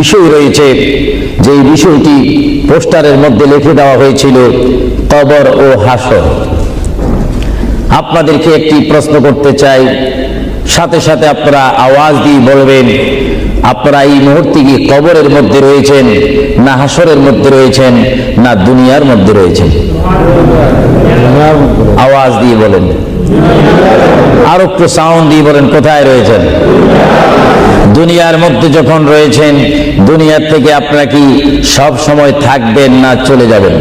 বিষয় রয়েছে, যেই বিষয়টি পোস্টারের মধ্যে লিখে দেওয়া হয়েছিল কবর ও হাসর। আপনাদেরকে একটি প্রশ্ন করতে চাই। সাথে সাথে আপনারা আওয়াজ দিয়ে বলবেন, আপনারা এই মুহূর্তে কি কবরের মধ্যে রয়েছেন, না হাসরের মধ্যে রয়েছেন, না দুনিয়ার মধ্যে রয়েছেন? আওয়াজ দিয়ে বলেন। আর একটু সাউন্ড দিয়ে বলেন, কোথায় রয়েছেন? দুনিয়ার মধ্যে যখন রয়েছেন, দুনিয়ার থেকে আপনারা কি সব সময় থাকবেন না চলে যাবেন?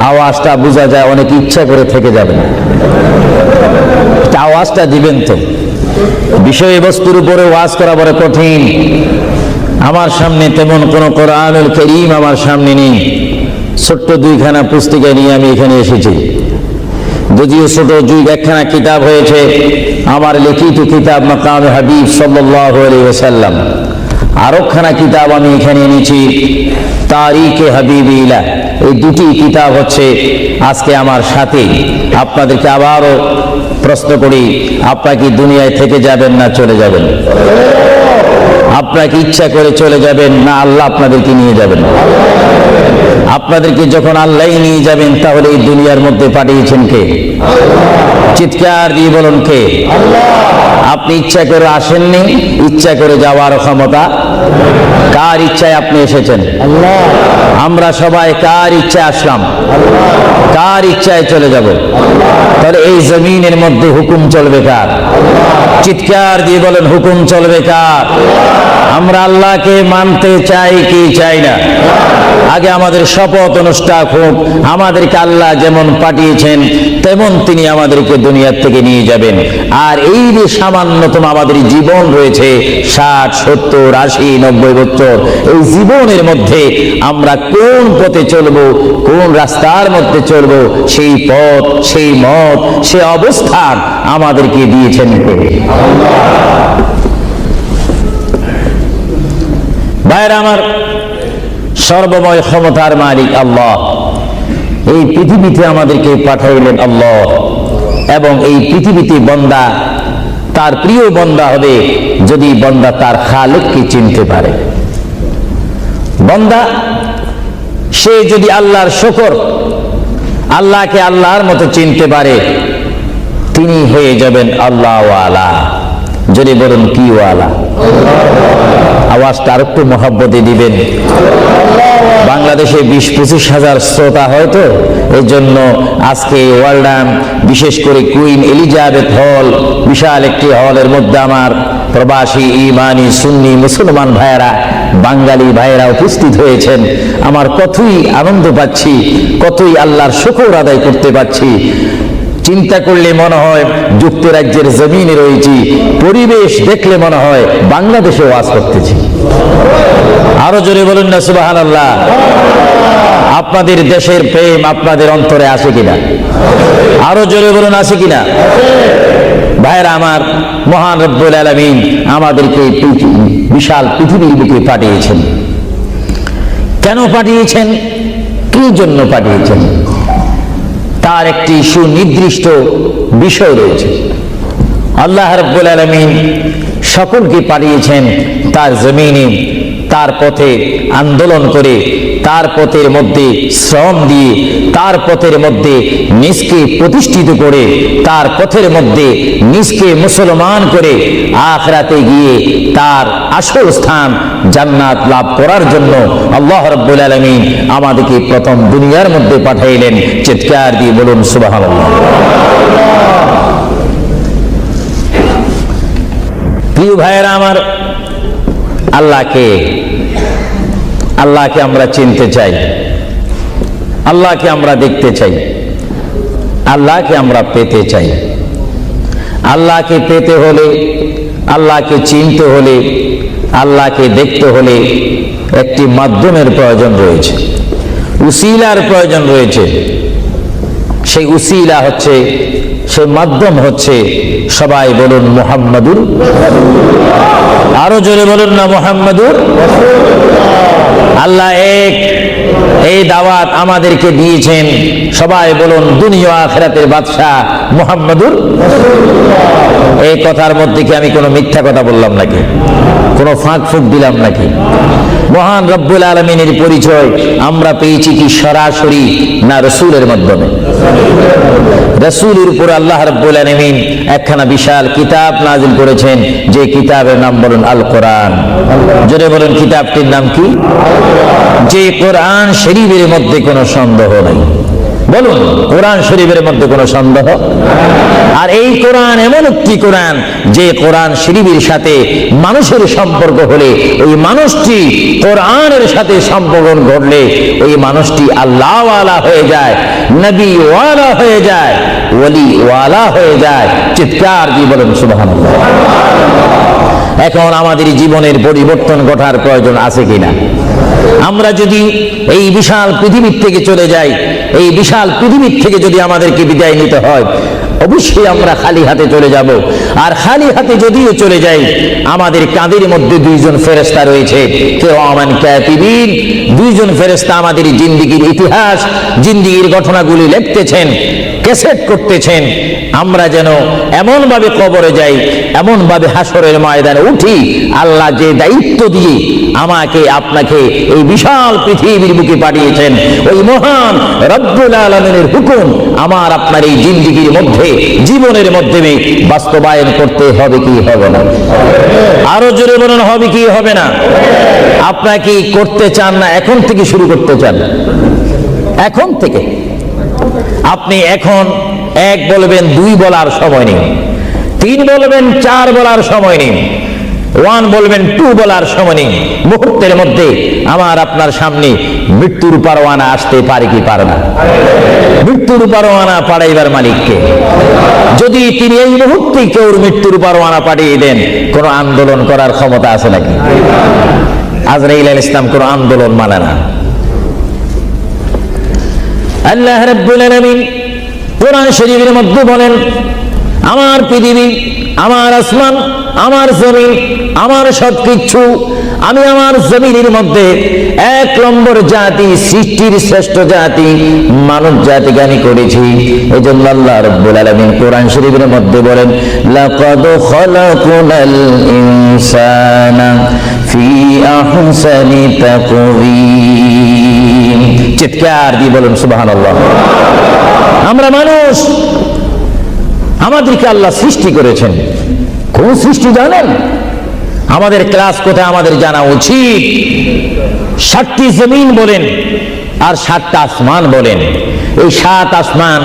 আওয়াজটা বোঝা যায়, অনেক ইচ্ছা করে থেকে যাবেন। আওয়াজটা দিবেন তো। বিষয়বস্তুর উপরে ওয়াজ করা বড় কঠিন। আমার সামনে তেমন কোন কোরআনুল করিম আমার সামনে নেই। ছোট্ট দুইখানা পুস্তিকা নিয়ে আমি এখানে এসেছি। যদিও ছোট দুই একখানা কিতাব হয়েছে, আমার লিখিত কিতাব মাকাম হাবিব সাল্লাম আরোখানা কিতাব আমি এখানে এনেছি, তারিখে হাবিবিলা এই দুটি কিতাব হচ্ছে আজকে আমার সাথে। আপনাদেরকে আবারও প্রশ্ন করি, আপনারা কি দুনিয়ায় থেকে যাবেন না চলে যাবেন? আপনারা কি ইচ্ছা করে চলে যাবেন না আল্লাহ আপনাদেরকে নিয়ে যাবেন? আপনাদেরকে যখন আল্লাহ নিয়ে যাবেন, তাহলে এই দুনিয়ার মধ্যে পাঠিয়েছেন কে? চিৎকার দিয়ে বলুন কে? আপনি ইচ্ছা করে আসেননি, ইচ্ছা করে যাওয়ার ক্ষমতা কার ইচ্ছায় আপনি এসেছেন? আমরা সবাই কার ইচ্ছায় আসলাম? কার ইচ্ছায় চলে যাব? তাহলে এই জমিনের মধ্যে হুকুম চলবে কার? চিৎকার দিয়ে বলেন, হুকুম চলবে কার? আমরা আল্লাহকে মানতে চাই কি চাই না? আগে আমাদের শপথ অনুষ্ঠান হোক আমাদেরকে আল্লাহ যেমন পাঠিয়েছেন, তেমন তিনি আমাদেরকে দুনিয়ার থেকে নিয়ে যাবেন। আর এই যে সামান্যতম আমাদের জীবন রয়েছে, ষাট, সত্তর, আশি, নব্বই বছর, এই জীবনের মধ্যে আমরা কোন পথে চলব, কোন রাস্তার মধ্যে চলব, সেই পথ, সেই মত, সে অবস্থান আমাদেরকে দিয়েছেন কে? ভাইরা আমার সর্বময় ক্ষমতার মালিক আল্লাহ। এই পৃথিবীতে আমাদেরকে পাঠাইলেন আল্লাহ এবং এই পৃথিবীতে বন্দা তার প্রিয় বন্দা হবে যদি বন্দা তার খালেককে চিনতে পারে। বন্দা, সে যদি আল্লাহর শকর, আল্লাহকে আল্লাহর মতো চিনতে পারে, তিনি হয়ে যাবেন আল্লাহ ওয়ালা যদি বলুন কি ওয়ালা আওয়াজটা আর একটু দিবেন। বাংলাদেশে বিশ পঁচিশ হাজার শ্রোতা হয়তো এই জন্য আজকে ওয়ার্ল্ডাম বিশেষ করে কুইন এলিজাবেথ হল, বিশাল একটি হলের মধ্যে আমার প্রবাসী ইমানি সুন্নি মুসলমান ভাইয়েরা, বাঙালি ভাইয়েরা উপস্থিত হয়েছেন। আমার কতই আনন্দ পাচ্ছি, কতই আল্লাহর শুকর আদায় করতে পারছি চিন্তা করলে মনে হয় যুক্তরাজ্যের জমিনে রয়েছি, পরিবেশ দেখলে মনে হয় বাংলাদেশে ওয়াজ করতেছি আরও জোরে বলুন না সুবাহান আল্লাহ আপনাদের দেশের প্রেম আপনাদের অন্তরে আছে কিনা? আরও জোরে বলুন, আছে কিনা? ভাইরা আমার, মহান রব্বুল আলমিন আমাদেরকে বিশাল পৃথিবীর বুকে পাঠিয়েছেন। কেন পাঠিয়েছেন? কি জন্য পাঠিয়েছেন? তার একটি সুনির্দিষ্ট বিষয় রয়েছে। আল্লাহ রব্বুল আলমিন সকলকে পাঠিয়েছেন তার জমিনে তার পথে আন্দোলন করে, তার পথের মধ্যে শ্রম দিয়ে, তার পথের মধ্যে নিজকে প্রতিষ্ঠিত করে, তার পথের মধ্যে নিজকে মুসলমান করে আখরাতে গিয়ে তার আসল স্থান জান্নাত লাভ করার জন্য আল্লাহ রব্বুল আলমিন আমাদেরকে প্রথম দুনিয়ার মধ্যে পাঠাইলেন। চিৎকার দিয়ে বলুন সুবাহ প্রিয় ভাইয়েরা, আমার আল্লাহকে আল্লাহকে আমরা চিনতে চাই, আল্লাহকে আমরা দেখতে চাই, আল্লাহকে আমরা পেতে চাই। আল্লাহকে পেতে হলে, আল্লাহকে চিনতে হলে, আল্লাহকে দেখতে হলে একটি মাধ্যমের প্রয়োজন রয়েছে, উসিলার প্রয়োজন রয়েছে। সেই উসিলা হচ্ছে সেই মাধ্যম হচ্ছে সবাই বলুন মোহাম্মদুর আরও জোরে বলুন না মোহাম্মদুর আল্লাহ এক এই দাওয়াত আমাদেরকে দিয়েছেন। সবাই বলুন, দুনিয়া আখেরাতের বাদশাহ মুহাম্মাদুর এই কথার মধ্যে কি আমি কোনো মিথ্যা কথা বললাম নাকি? কোনো ফাঁক ফুক দিলাম নাকি? মহান রব্বুল আলমিনের পরিচয় আমরা পেয়েছি কি সরাসরি না রসুলের মাধ্যমে? রসুলের উপর আল্লাহ রব্বুল আলমিন একখানা বিশাল কিতাব নাজিল করেছেন, যে কিতাবের নাম বলুন আল কোরআন জোরে বলুন, কিতাবটির নাম কি? যে কোরআন শরীফের মধ্যে কোনো সন্দেহ নাই। বলুন, কোরআন শরীফের মধ্যে কোনো সন্দেহ? আর এই কোরআন এমন একটি কোরআন, যে কোরআন শরীফের সাথে মানুষের সম্পর্ক হলে, ওই মানুষটি কোরআনের সাথে সম্পর্ক ঘটলে ওই মানুষটি আল্লাহওয়ালা হয়ে যায় নবী ওয়ালা হয়ে যায় ওলি ওয়ালা হয়ে যায়। চিৎকার দিয়ে বলেন সুবাহ এখন আমাদের জীবনের পরিবর্তন ঘটার প্রয়োজন আছে কিনা? আমরা যদি এই বিশাল পৃথিবীর থেকে চলে যাই, এই বিশাল পৃথিবীর থেকে যদি আমাদেরকে বিদায় নিতে হয় অবশ্যই আমরা খালি হাতে চলে যাব। আর খালি হাতে যদিও চলে যাই, আমাদের কাঁধের মধ্যে দুইজন ফেরেস্তা রয়েছে। কেউ আমান ক্যাতিবিন দুইজন ফেরেস্তা আমাদের জিন্দিগির ইতিহাস, জিন্দিগির ঘটনাগুলি লিখতেছেন ক্যাসেট করতেছেন। আমরা যেন এমনভাবে কবরে যাই, এমনভাবে হাসরের ময়দানে উঠি, আল্লাহ যে দায়িত্ব দিয়ে আমাকে, আপনাকে এই বিশাল পৃথিবীর বুকে পাঠিয়েছেন। ওই মহান রব্বুল আলমিনের হুকুম আমার আপনার এই জিন্দিগির মধ্যে জীবনের মাধ্যমে বাস্তবায়ন করতে হবে কি হবে না। আরও জোরে বলুন, হবে কি হবে না? আপনারা কি করতে চান না এখন থেকে শুরু করতে চান? এখন থেকে। আপনি এখন এক বলবেন, দুই বলার সময় নেই। তিন বলবেন, চার বলার সময় নেই। ওয়ান বলবেন, টু বলার সময় মুহূর্তের মধ্যে আমার আপনার সামনে মৃত্যুর পারওয়ানা আসতে পারে কি পারে না। মৃত্যুর পারওয়ানা পাঠাইবার মালিককে। যদি তিনি এই মুহূর্তে কেউ মৃত্যুর পারওয়ানা পাঠিয়ে দেন, কোন আন্দোলন করার ক্ষমতা আছে নাকি? আজরাইল আল ইসলাম কোন আন্দোলন মানে না। আল্লাহ রাব্বুল আলামিন কোরআন শরীফের মধ্যে বলেন, আমার পৃথিবী, আমার আসমান আমার জমিন, আমার সবকিছু, আমি আমার জমিনের মধ্যে এক নম্বর জাতি, সৃষ্টির শ্রেষ্ঠ জাতি, মানব জাতিকে আমি করেছি। এই জন্য আল্লাহ রব্বুল আলামিন কোরআন শরীফের মধ্যে বলেন, লাকাদ খালাকুনাল ইনসানা ফি আহসানি তাকওয়িম। চিৎকার দিয়ে বলুন, সুবহানাল্লাহ। আমরা মানুষ, আমাদেরকে আল্লাহ সৃষ্টি করেছেন। কোন সৃষ্টি জানেন? আমাদের ক্লাস কোথায়? আমাদের জানা উচিত। ষাটটি জমিন বলেন আর সাতটা আসমান বলেন। এই সাত আসমান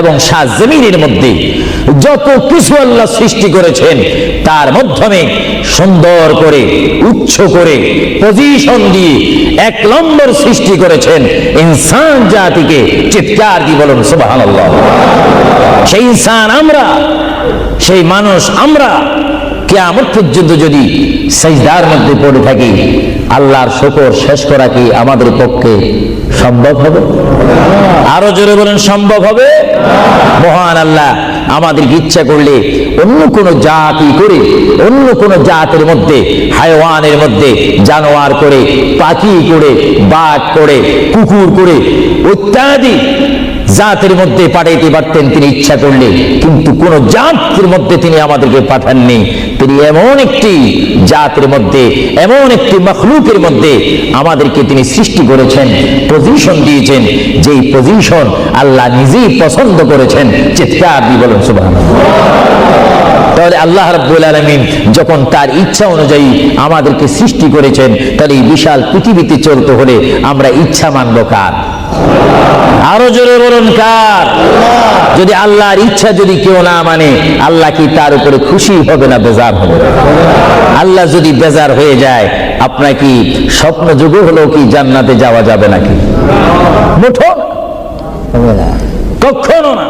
এবং সাত জমিনের মধ্যে যত কিছু আল্লাহ সৃষ্টি করেছেন, তার মাধ্যমে সুন্দর করে, উচ্চ করে পজিশন দিয়ে এক নম্বর সৃষ্টি করেছেন ইনসান জাতিকে চিৎকার দিয়ে বলুন, সুবহানাল্লাহ। সেই ইনসান আমরা সেই মানুষ আমরা কেয়ামত পর্যন্ত যদি সেজদার মধ্যে পড়ে থাকি, আল্লাহর শকর শেষ করা কি আমাদের পক্ষে সম্ভব হবে? আরও জোরে বলেন, সম্ভব হবে? মহান আল্লাহ, আমাদেরকে ইচ্ছা করলে অন্য কোন জাতি করে, অন্য কোন জাতের মধ্যে হায়ওয়ানের মধ্যে জানোয়ার করে, পাখি করে, বাঘ করে, কুকুর করে ইত্যাদি জাতের মধ্যে পাঠাইতে পারতেন তিনি ইচ্ছা করলে, কিন্তু কোন জাতের মধ্যে তিনি আমাদেরকে পাঠাননি। তিনি এমন একটি জাতের মধ্যে, এমন একটি মখলুকের মধ্যে আমাদেরকে তিনি সৃষ্টি করেছেন পজিশন দিয়েছেন, যেই পজিশন আল্লাহ নিজেই পছন্দ করেছেন। চিৎকার দিয়ে বলেন সুবাহ তাহলে আল্লাহ রাব্বুল আলামিন যখন তার ইচ্ছা অনুযায়ী আমাদেরকে সৃষ্টি করেছেন, তাহলে এই বিশাল পৃথিবীতে চলতে হলে আমরা ইচ্ছা মানব কার? আরও জোরে বলুন কার? যদি আল্লাহর ইচ্ছা যদি কেউ না মানে আল্লাহ কি তার উপরে খুশি হবে না বেজার হবে? আল্লাহ যদি বেজার হয়ে যায়, আপনার কি স্বপ্ন যুগ হলেও কি জান্নাতে যাওয়া যাবে নাকি? মুঠো? কখনো না।